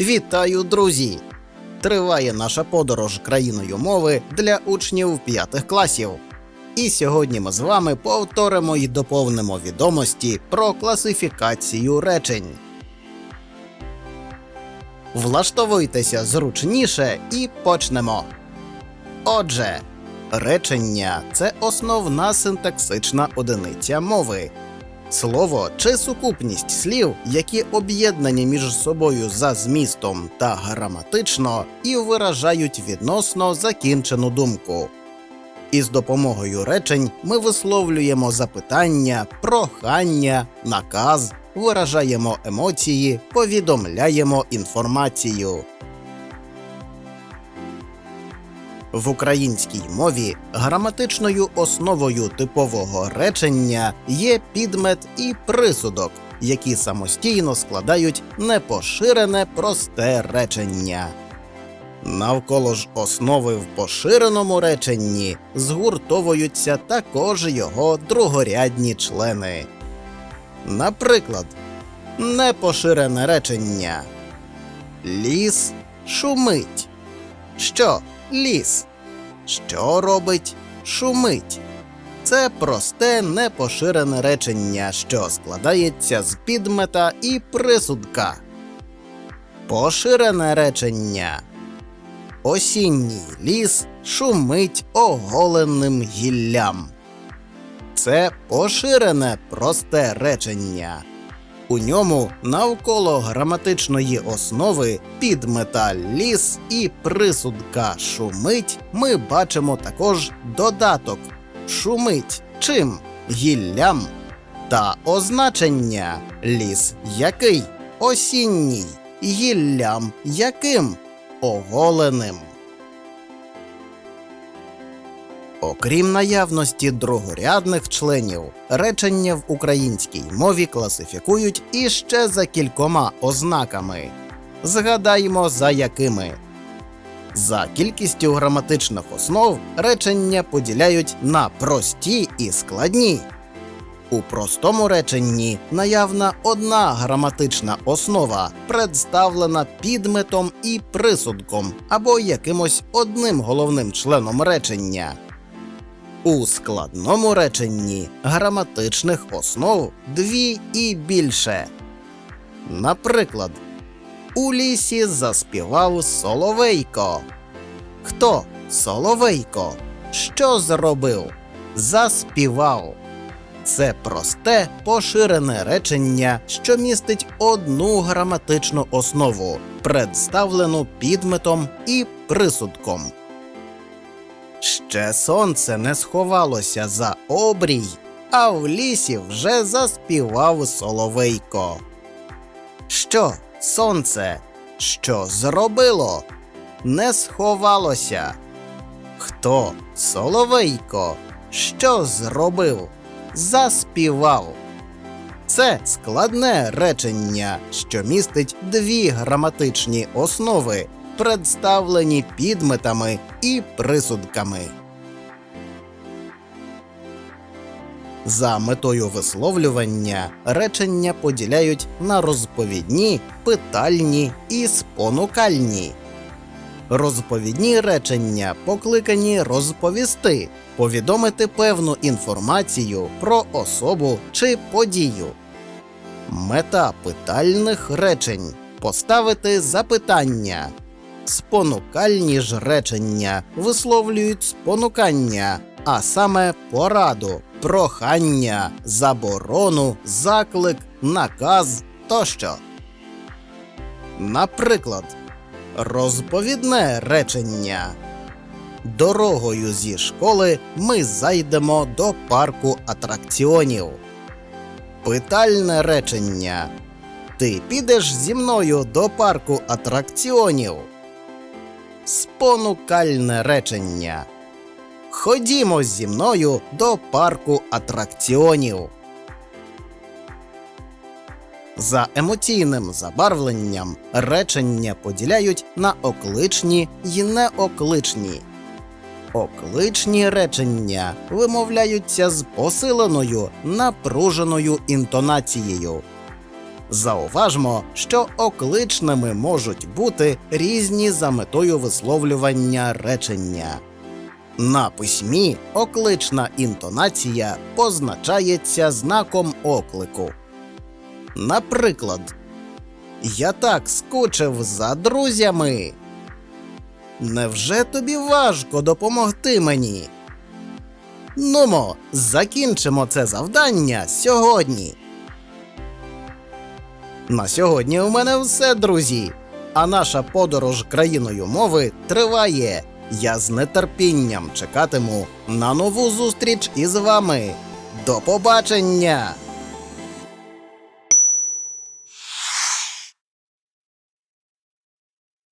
Вітаю, друзі! Триває наша подорож країною мови для учнів п'ятих класів. І сьогодні ми з вами повторимо і доповнимо відомості про класифікацію речень. Влаштовуйтеся зручніше і почнемо. Отже, речення це основна синтаксична одиниця мови. Слово чи сукупність слів, які об'єднані між собою за змістом та граматично і виражають відносно закінчену думку. Із допомогою речень ми висловлюємо запитання, прохання, наказ, виражаємо емоції, повідомляємо інформацію. В українській мові граматичною основою типового речення є підмет і присудок, які самостійно складають непоширене просте речення. Навколо ж основи в поширеному реченні згуртовуються також його другорядні члени. Наприклад, непоширене речення Ліс шумить. Що ліс? Що робить шумить? Це просте непоширене речення, що складається з підмета і присудка. Поширене речення. Осінній ліс шумить оголеним гіллям. Це поширене просте речення. У ньому навколо граматичної основи підмета ліс і присудка шумить ми бачимо також додаток шумить чим? Гіллям. Та означення ліс який? Осінній. Гіллям яким? Оголеним. Окрім наявності другорядних членів, речення в українській мові класифікують іще за кількома ознаками. Згадаймо, за якими. За кількістю граматичних основ речення поділяють на прості і складні. У простому реченні наявна одна граматична основа, представлена підметом і присудком або якимось одним головним членом речення. У складному реченні граматичних основ дві і більше. Наприклад, у лісі заспівав Соловейко. Хто Соловейко? Що зробив? Заспівав. Це просте поширене речення, що містить одну граматичну основу, представлену підметом і присудком. Ще сонце не сховалося за обрій, а в лісі вже заспівав соловейко. Що, сонце, що зробило? Не сховалося. Хто соловейко? Що зробив? Заспівав. Це складне речення, що містить дві граматичні основи, представлені підметами і присудками. За метою висловлювання речення поділяють на розповідні, питальні і спонукальні. Розповідні речення покликані розповісти, повідомити певну інформацію про особу чи подію. Мета питальних речень поставити запитання. Спонукальні ж речення висловлюють спонукання, а саме пораду, прохання, заборону, заклик, наказ тощо. Наприклад, розповідне речення. Дорогою зі школи ми зайдемо до парку атракціонів. Питальне речення. Ти підеш зі мною до парку атракціонів. Спонукальне речення. Ходімо зі мною до парку атракціонів. За емоційним забарвленням речення поділяють на окличні й неокличні. Окличні речення вимовляються з посиленою напруженою інтонацією. Зауважмо, що окличними можуть бути різні за метою висловлювання речення. На письмі оклична інтонація позначається знаком оклику. Наприклад, Я так скучив за друзями. Невже тобі важко допомогти мені? Нумо, закінчимо це завдання сьогодні. На сьогодні у мене все, друзі. А наша подорож країною мови триває. Я з нетерпінням чекатиму на нову зустріч із вами. До побачення!